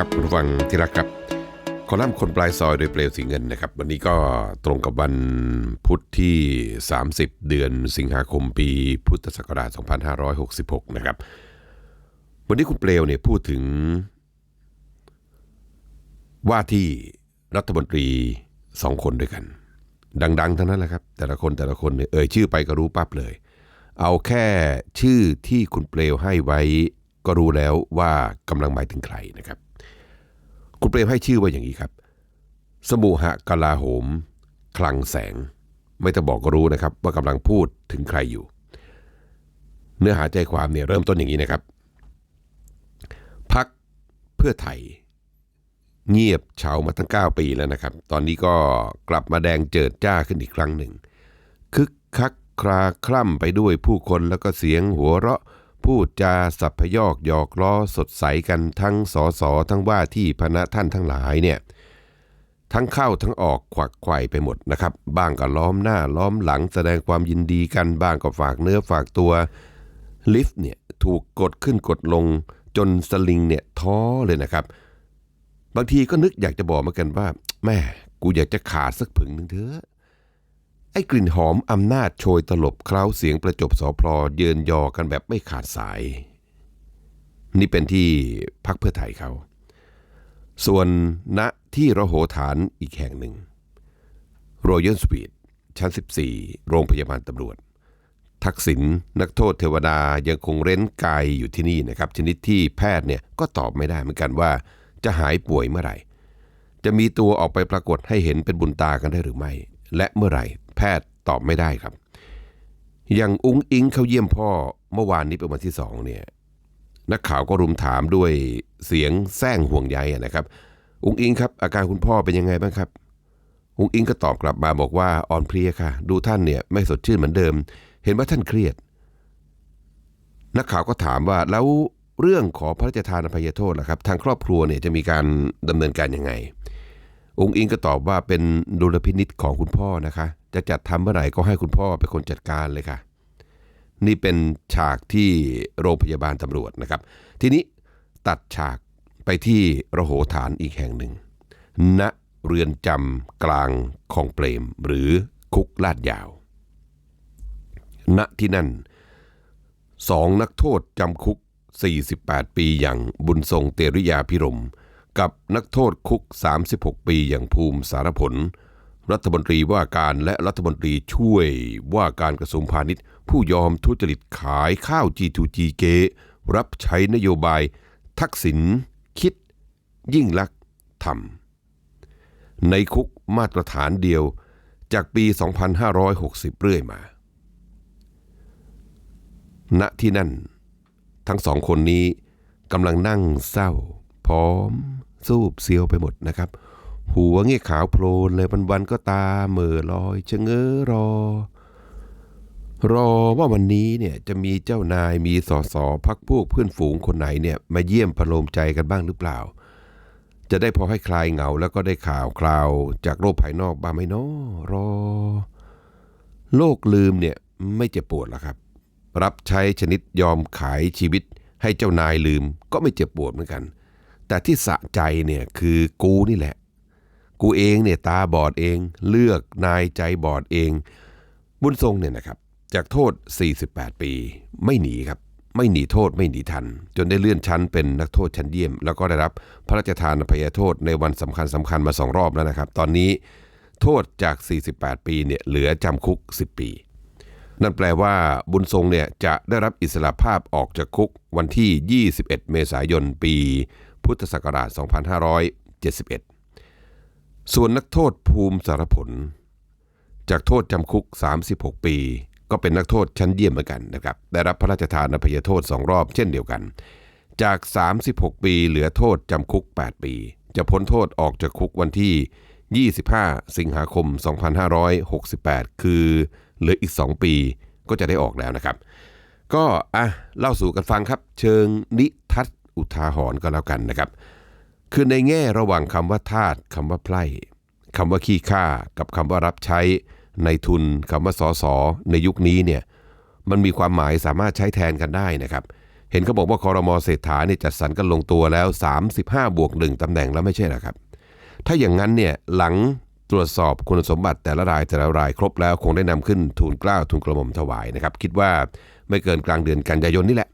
ครับคุณฟังที่รักครับคอลัมน์คนปลายซอยโดยเปลวสีเงินนะครับ วันนี้ก็ตรงกับวันพุธที่ 30 เดือนสิงหาคมปีพุทธศักราช 2566 นะครับ วันนี้คุณเปลวเนี่ยพูดถึง ว่าที่รัฐมนตรีสองคนด้วยกัน ดัง ๆ ทั้งนั้นแหละครับ แต่ละคนแต่ละคนเนี่ยเอ่ยชื่อไปก็รู้ปั๊บเลย เอาแค่ชื่อที่คุณเปลวให้ไว้ก็รู้แล้วว่ากำลังหมายถึงใครนะครับ คุณเปรมให้ชื่อว่าอย่างนี้ครับ สมุหกลาโหม คลังแสง ไม่ต้องบอกก็รู้นะครับ ว่ากำลังพูดถึงใครอยู่ เนื้อหาใจความเนี่ยเริ่มต้นอย่างนี้นะครับ พักเพื่อไทย เงียบเฉามาตั้ง 9 ปีแล้วนะครับ ตอนนี้ก็กลับมาแดงเจิดจ้าขึ้นอีกครั้งหนึ่งคึกคักคลาคล่ำไปด้วยผู้คนแล้วก็เสียงหัวเราะ พูดจาสัพพยอกหยอกล้อสดใสกันทั้งสอสอทั้งว่าที่พนะท่านทั้งหลายเนี่ยทั้งเข้าทั้งออกขวักไขว่ไปหมดนะครับ บ้างก็ล้อมหน้าล้อมหลังแสดงความยินดีกันบ้างก็ฝากเนื้อฝากตัวลิฟต์เนี่ยถูกกดขึ้นกดลงจนสลิงเนี่ยท้อเลยนะครับ บางทีก็นึกอยากจะบอกมือนกันว่า แม่กูอยากจะขาดสักผึ่งหนึ่งเถอะ ไอ้กลิ่นหอมอำนาจโชยตลบเคล้าเสียงประจบสอพลอเยินยอกันแบบไม่ขาดสาย นี่เป็นที่พักเพื่อไทยเขา ส่วนณที่ระโหฐานอีกแห่งหนึ่ง Royal Suite ชั้น 14 โรงพยาบาลตำรวจ ทักษิณนักโทษเทวดายังคงเร้นกายอยู่ที่นี่นะครับ ชนิดที่แพทย์เนี่ยก็ตอบไม่ได้เหมือนกันว่า จะหายป่วยเมื่อไหร่ จะมีตัวออกไปปรากฏให้เห็นเป็นบุญตากันได้หรือไม่ และเมื่อไหร่ แพทย์ตอบไม่ได้ครับ อย่างอุ้งอิงเข้าเยี่ยมพ่อเมื่อวานนี้เป็นวันที่สองเนี่ยนักข่าวก็รุมถามด้วยเสียงแซงห่วงใยนะครับ อุ้งอิงครับ อาการคุณพ่อเป็นยังไงบ้างครับ อุ้งอิงก็ตอบกลับมาบอกว่าอ่อนเพลียค่ะ ดูท่านเนี่ยไม่สดชื่นเหมือนเดิม เห็นว่าท่านเครียด นักข่าวก็ถามว่าแล้วเรื่องขอพระราชทานอภัยโทษล่ะครับ ทางครอบครัวเนี่ยจะมีการดำเนินการยังไง องค์อิงก็ตอบว่าเป็นดุลพินิษของคุณพ่อนะคะ จะจัดทำเมื่อไหร่ก็ให้คุณพ่อเป็นคนจัดการเลยค่ะ นี่เป็นฉากที่โรงพยาบาลตำรวจนะครับ ทีนี้ตัดฉากไปที่ระโหฐานอีกแห่งหนึ่งณเรือนจำกลางคลองเปรม หรือคุกลาดยาว ณที่นั่นสองนักโทษจำคุก 48 ปีอย่างบุญทรงเตริยาพิรม กับนักโทษคุก 36 ปีอย่างภูมิสารผล รัฐมนตรีว่าการและรัฐมนตรีช่วยว่าการกระทรวงพาณิชย์ ผู้ยอมทุจริตขายข้าว G2G เกรับใช้นโยบาย ทักษิณคิด ยิ่งลักษ์ทำในคุกมาตรฐานเดียวจากปี 2560 เรื่อยมา ณที่นั่น ทั้งสองคนนี้กำลังนั่งเศร้า พร้อมสูบเซียวไปหมดนะครับ หัวเงี้ยขาวโพลนเลยวันๆก็ตาเหม่อลอยชะเง้อรอ รอว่าวันนี้เนี่ยจะมีเจ้านายมีสอสอพักพวกเพื่อนฝูงคนไหนเนี่ยมาเยี่ยมประโลมใจกันบ้างหรือเปล่า จะได้พอให้คลายเหงาแล้วก็ได้ข่าวคราวจากโลกภายนอกบ้างไหมเนาะรอ โลกลืมเนี่ยไม่เจ็บปวดหรอกครับ รับใช้ชนิดยอมขายชีวิตให้เจ้านายลืมก็ไม่เจ็บปวดเหมือนกัน แต่ที่สะใจเนี่ยคือกูนี่แหละ กูเองเนี่ยตาบอดเองเลือกนายใจบอดเอง บุญทรงเนี่ยนะครับ จากโทษ 48 ปี ไม่หนีครับ ไม่หนีโทษไม่หนีทัน จนได้เลื่อนชั้นเป็นนักโทษชั้นเยี่ยม แล้วก็ได้รับพระราชทานอภัยโทษในวันสำคัญสำคัญมาสองรอบแล้วนะครับ ตอนนี้โทษจาก 48 ปีเนี่ยเหลือจำคุก 10 ปี นั่นแปลว่าบุญทรงเนี่ยจะได้รับอิสระภาพออกจากคุกวันที่ 21 เมษายนปี พุทธศักราช 2571 ส่วนนักโทษภูมิสารผล จากโทษจำคุก 36 ปี ก็เป็นนักโทษชั้นเยี่ยมเหมือนกันนะครับ ได้รับพระราชทานอภัยโทษ2รอบเช่นเดียวกัน จาก 36 ปีเหลือโทษจำคุก 8 ปี จะพ้นโทษออกจากคุกวันที่ 25 สิงหาคม 2568 คือเหลืออีก 2 ปีก็จะได้ออกแล้วนะครับ ก็อะเล่าสู่กันฟังครับ เชิงนิทัศ อุทาหรณ์ก็แล้วกันนะครับ คือในแง่ระหว่างคำว่าทาสคำว่าไพร่คำว่าขี้ข้ากับคำว่ารับใช้ในทุนคำว่าสอสอในยุคนี้เนี่ยมันมีความหมายสามารถใช้แทนกันได้นะครับ เห็นเขาบอกว่าคอรมอเศรษฐาเนี่ยจัดสรรกันลงตัวแล้ว 35 บวกหนึ่งตำแหน่งแล้วไม่ใช่หรอครับ ถ้าอย่างนั้นเนี่ยหลังตรวจสอบคุณสมบัติแต่ละรายแต่ละรายครบแล้วคงได้นำขึ้นทูลกล้าวทูลกระหม่อมถวายนะครับ คิดว่าไม่เกินกลางเดือนกันยายนนี่แหละ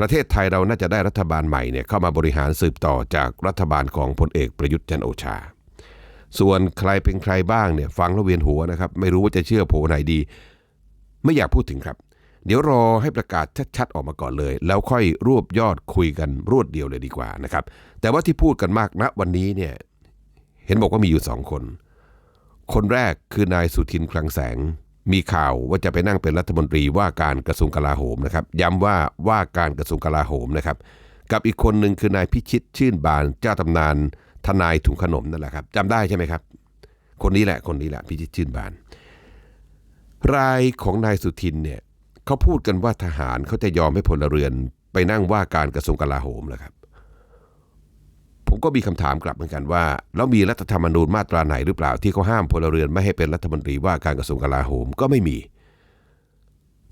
ประเทศไทยเราน่าจะได้รัฐบาลใหม่เนี่ยเข้ามาบริหารสืบต่อจากรัฐบาลของพลเอกประยุทธ์จันโอชา ส่วนใครเป็นใครบ้างเนี่ยฟังแล้วเวียนหัวนะครับ ไม่รู้ว่าจะเชื่อโผไหนดี ไม่อยากพูดถึงครับ เดี๋ยวรอให้ประกาศชัดๆออกมาก่อนเลย แล้วค่อยรวบยอดคุยกันรวดเดียวเลยดีกว่านะครับ แต่ว่าที่พูดกันมากณวันนี้เนี่ยเห็นบอกว่ามีอยู่สองคน คนแรกคือนายสุทินคลังแสง มีข่าวว่าจะไปนั่งเป็นรัฐมนตรีว่าการกระทรวงกลาโหมนะครับ ย้ำว่าว่าการกระทรวงกลาโหมนะครับ กับอีกคนหนึ่งคือนายพิชิตชื่นบานเจ้าตำนานทนายถุงขนมนั่นแหละครับจำได้ใช่ไหมครับ คนนี้แหละคนนี้แหละพิชิตชื่นบาน รายของนายสุทินเนี่ยเขาพูดกันว่าทหารเขาจะยอมให้พลเรือนไปนั่งว่าการกระทรวงกลาโหมแล้วครับ ก็มีคำถามกลับเหมือนกันว่า แล้วมีรัฐธรรมนูญมาตราไหนหรือเปล่า ที่เขาห้ามพลเรือนไม่ให้เป็นรัฐมนตรีว่าการกระทรวงกลาโหมก็ไม่มี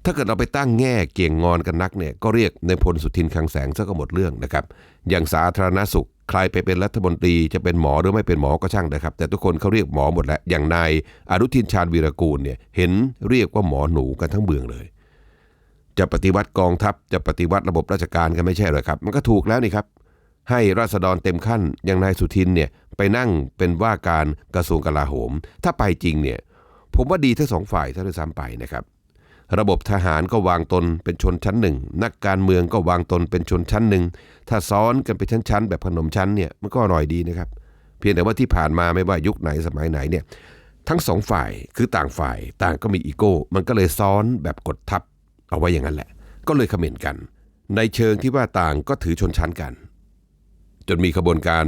ถ้าเกิดเราไปตั้งแง่เกี่ยงงอนกันนักเนี่ยก็เรียกในพลสุทินคังแสงซะก็หมดเรื่องนะครับ อย่างสาธารณสุขใครไปเป็นรัฐมนตรีจะเป็นหมอหรือไม่เป็นหมอก็ช่างนะครับ แต่ทุกคนเขาเรียกหมอหมดแหละอย่างนายอนุทินชาญวีรกูลเนี่ยเห็นเรียกว่าหมอหนูกันทั้งเมืองเลยจะปฏิวัติกองทัพจะปฏิวัติระบบราชการกันไม่ใช่เหรอครับ มันก็ถูกแล้วนี่ครับ ให้ราษฎรเต็มขั้นอย่างนายสุทินเนี่ยไปนั่งเป็นว่าการกระทรวงกลาโหม ถ้าไปจริงเนี่ยผมว่าดีทั้งสองฝ่ายถ้าด้วยซ้ำไปนะครับ ระบบทหารก็วางตนเป็นชนชั้นหนึ่ง นักการเมืองก็วางตนเป็นชนชั้นหนึ่ง ถ้าซ้อนกันเป็นชั้นๆแบบขนมชั้นเนี่ยมันก็อร่อยดีนะครับ เพียงแต่ว่าที่ผ่านมาไม่ว่ายุคไหนสมัยไหนเนี่ยทั้งสองฝ่ายคือต่างฝ่ายต่างก็มีอีโก้ มันก็เลยซ้อนแบบกดทับเอาไว้อย่างนั้นแหละ ก็เลยเขม่นกัน ในเชิงที่ว่าต่างก็ถือชนชั้นกัน จนมีขบวนการ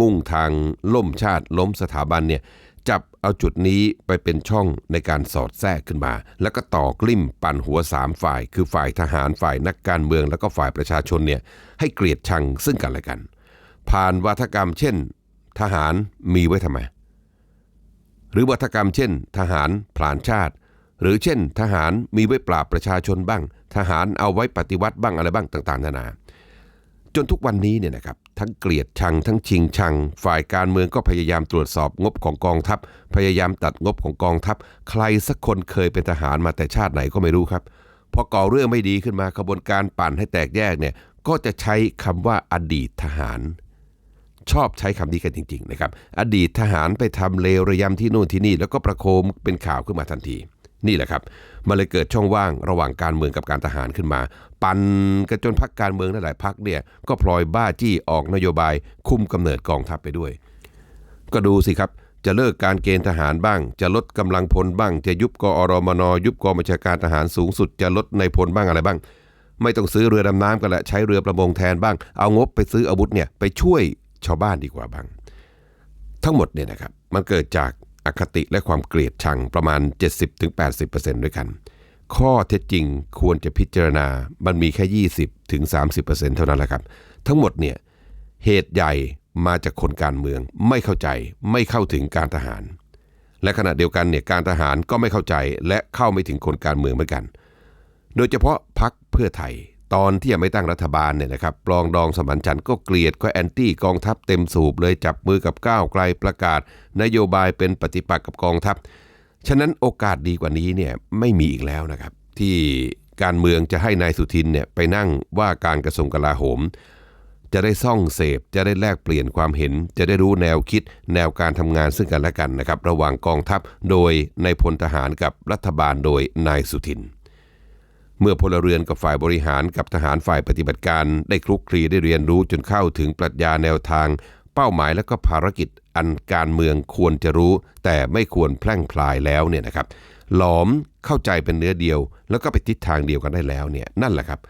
มุ่งทางล่มชาติล้มสถาบันเนี่ยจับเอาจุดนี้ไปเป็นช่องในการสอดแทรกขึ้นมา แล้วก็ต่อกลิ้มปั่นหัวสามฝ่าย คือฝ่ายทหารฝ่ายนักการเมืองแล้วก็ฝ่ายประชาชนเนี่ยให้เกลียดชังซึ่งกันและกัน ผ่านวัฒกรรมเช่น ทหารมีไว้ทำไม หรือวัฒกรรมเช่น ทหารผลานชาติ หรือเช่น ทหารมีไว้ปราบประชาชนบ้าง ทหารเอาไว้ปฏิวัติบ้างอะไรบ้างต่าง ๆ นานา จนทุกวันนี้เนี่ยนะครับทั้งเกลียดชังทั้งชิงชัง ฝ่ายการเมืองก็พยายามตรวจสอบงบของกองทัพ พยายามตัดงบของกองทัพ ใครสักคนเคยเป็นทหารมาแต่ชาติไหนก็ไม่รู้ครับพอก่อเรื่องไม่ดีขึ้นมาขบวนการปั่นให้แตกแยกเนี่ยก็จะใช้คำว่าอดีตทหาร ชอบใช้คำนี้กันจริง ๆ นะครับ อดีตทหารไปทำเลวระยำที่นู่นที่นี่ แล้วก็ประโคมเป็นข่าวขึ้นมาทันที นี่แหละครับมันเลยเกิดช่องว่างระหว่างการเมืองกับการทหารขึ้นมา ปันกันจนพักการเมืองหลายพักเนี่ยก็พลอยบ้าจี้ออกนโยบายคุมกำเนิดกองทัพไปด้วย ก็ดูสิครับจะเลิกการเกณฑ์ทหารบ้าง จะลดกำลังพลบ้าง จะยุบกอรมน ยุบกองบัญชาการทหารสูงสุด จะลดในพลบ้างอะไรบ้าง ไม่ต้องซื้อเรือดำน้ำกันละใช้เรือประมงแทนบ้าง เอางบไปซื้ออาวุธเนี่ยไปช่วยชาวบ้านดีกว่าบ้าง ทั้งหมดเนี่ยนะครับมันเกิดจาก อคติและความเกลียดชังประมาณ 70-80%ด้วยกัน ข้อเท็จจริงควรจะพิจารณา มันมีแค่ 20-30%เท่านั้นแหละครับ ทั้งหมดเนี่ยเหตุใหญ่มาจากคนการเมือง ไม่เข้าใจไม่เข้าถึงการทหาร และขณะเดียวกันเนี่ยการทหารก็ไม่เข้าใจและเข้าไม่ถึงคนการเมืองเหมือนกัน โดยเฉพาะพักเพื่อไทย ตอนที่ยังไม่ตั้งรัฐบาลเนี่ยนะครับปลองดองสมันฉันก็เกลียดก็แอนตี้กองทัพเต็มสูบเลยจับมือกับก้าวไกลประกาศ นโยบายเป็นปฏิปักษ์กับกองทัพ ฉะนั้นโอกาสดีกว่านี้เนี่ยไม่มีอีกแล้วนะครับ ที่การเมืองจะให้นายสุทินเนี่ยไปนั่งว่าการกระทรวงกลาโหม จะได้ซ่องเสพจะได้แลกเปลี่ยนความเห็น จะได้รู้แนวคิด แนวการทำงานซึ่งกันและกันนะครับ ระหว่างกองทัพโดยในายพลทหารกับรัฐบาลโดยนายสุทิน เมื่อพลเรือนกับฝ่ายบริหารกับทหารฝ่ายปฏิบัติการ ได้คลุกคลีได้เรียนรู้จนเข้าถึงปรัชญาแนวทาง เป้าหมายและก็ภารกิจอันการเมืองควรจะรู้ แต่ไม่ควรแพร่งพลายแล้วเนี่ยนะครับ หลอมเข้าใจเป็นเนื้อเดียว แล้วก็ไปทิศทางเดียวกันได้แล้วเนี่ยนั่นแหละครับ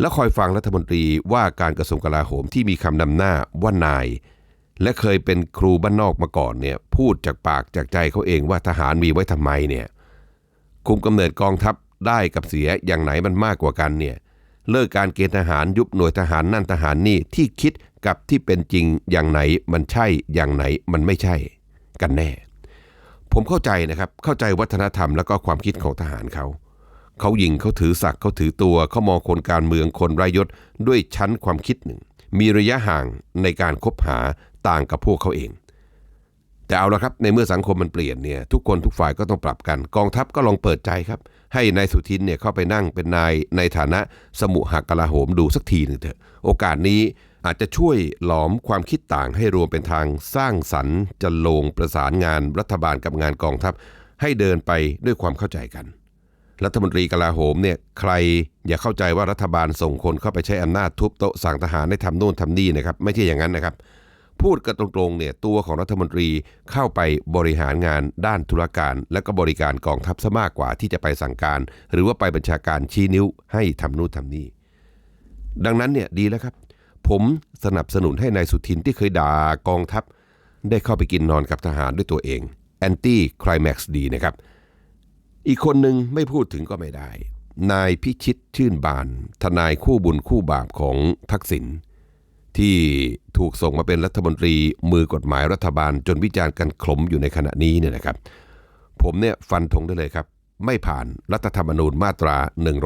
แล้วคอยฟังรัฐมนตรีว่าการกระทรวงกลาโหมที่มีคำนำหน้าว่านาย และเคยเป็นครูบ้านนอกมาก่อนเนี่ยพูดจากปากจากใจเขาเองว่าทหารมีไว้ทำไมเนี่ยคุมกำเนิดกองทัพ ได้กับเสียอย่างไหนมันมากกว่ากันเนี่ยเลิกการเกณฑ์ทหารยุบหน่วยทหารนั่นทหารนี่ที่คิดกับที่เป็นจริงอย่างไหนมันใช่อย่างไหนมันไม่ใช่กันแน่ ผมเข้าใจนะครับเข้าใจวัฒนธรรมแล้วก็ความคิดของทหารเขา เขายิงเขาถือศักดิ์เขาถือตัวเขามองคนการเมืองคนไร้ยศด้วยชั้นความคิดหนึ่ง มีระยะห่างในการคบหาต่างกับพวกเขาเอง แต่เอาละครับในเมื่อสังคมมันเปลี่ยนเนี่ยทุกคนทุกฝ่ายก็ต้องปรับกัน กองทัพก็ลองเปิดใจครับ ให้นายสุทินเนี่ยเข้าไปนั่งเป็นนายในฐานะสมุหกลาโหมดูสักทีหนึ่งเถอะ โอกาสนี้อาจจะช่วยหลอมความคิดต่างให้รวมเป็นทางสร้างสรรค์จะลงประสานงานรัฐบาลกับงานกองทัพ ให้เดินไปด้วยความเข้าใจกัน รัฐมนตรีกลาโหมเนี่ยใครอย่าเข้าใจว่ารัฐบาลส่งคนเข้าไปใช้อำนาจทุบโต๊ะสั่งทหารให้ทำโน่นทำนี่นะครับ ไม่ใช่อย่างนั้นนะครับ พูดกันตรงๆเนี่ยตัวของรัฐมนตรีเข้าไปบริหารงานด้านธุรการ และก็บริการกองทัพซะมากกว่าที่จะไปสั่งการ หรือว่าไปบัญชาการชี้นิ้วให้ทำนู่นทำนี่ ดังนั้นเนี่ยดีแล้วครับ ผมสนับสนุนให้นายสุทินที่เคยด่ากองทัพ ได้เข้าไปกินนอนกับทหารด้วยตัวเองแอนตี้คลแม็กซ์ดีนะครับ อีกคนหนึ่งไม่พูดถึงก็ไม่ได้ นายพิชิตชื่นบาน ทนายคู่บุญคู่บาปของทักษิณ ที่ถูกส่งมาเป็นรัฐมนตรีมือกฎหมายรัฐบาลจนวิจารณ์กันขลมอยู่ในขณะนี้เนี่ยนะครับ ผมเนี่ยฟันธงได้เลยครับ ไม่ผ่านรัฐธรรมนูญมาตรา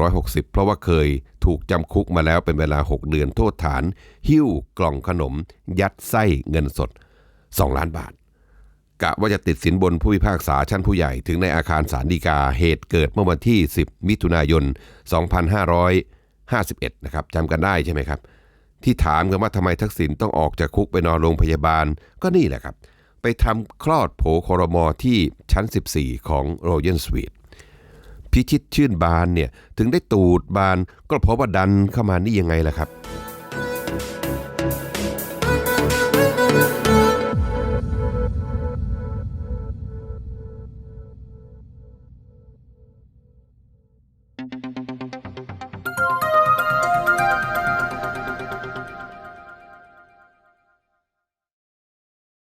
160 เพราะว่าเคยถูกจำคุกมาแล้วเป็นเวลา 6 เดือนโทษฐาน หิ้วกล่องขนม ยัดไส้เงินสด 2 ล้านบาทกะว่าจะติดสินบนผู้พิพากษาชั้นผู้ใหญ่ถึงในอาคารศาลฎีกาเหตุเกิดเมื่อวันที่ 10 มิถุนายน 2551 นะครับจำกันได้ใช่ไหมครับ ที่ถามกันว่าทำไมทักษิณต้องออกจากคุกไปนอนโรงพยาบาลก็นี่แหละครับ ไปทำคลอดโผคอรมอที่ชั้น 14 ของโรยัลสวีทพิชิตชื่นบานเนี่ยถึงได้ตูดบานก็เพราะว่าดันเข้ามานี่ยังไงล่ะครับ